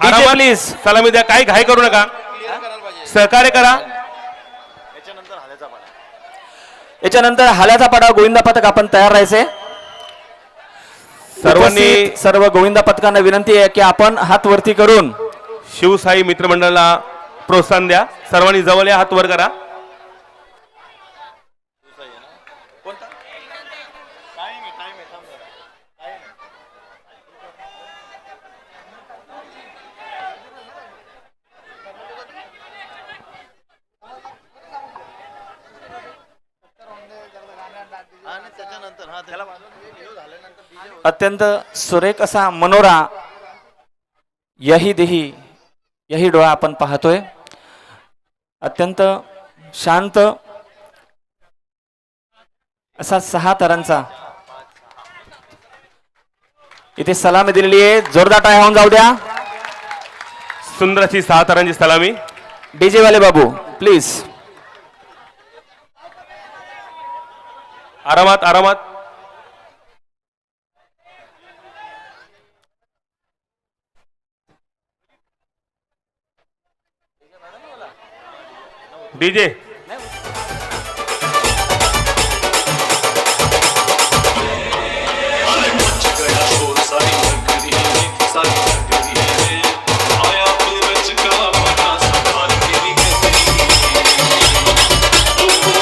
Please सलामी द्या काही घाई करू नका. सहकार्य करा. याच्यानंतर हाल्याचा पाडा गोविंदा पथक आपण तयार राहायचे. सर्वांनी सर्व गोविंदा पथकांना विनंती आहे की आपण हात वरती करून शिवसाई मित्रमंडळाला प्रोत्साहन द्या. सर्वांनी जवळ या हात वर करा. अत्यंत सुरेख असा मनोरा यही देही यही डोळा आपण पाहतोय. अत्यंत शांत असा सहा तरांचा. इथे सलामी दिलेली आहे. जोरदार टाळ्या होऊन जाऊ द्या. सुंदर अशी सहा तरांची सलामी. डीजे वाले बाबू प्लीज आरामात आरामात. डीजे.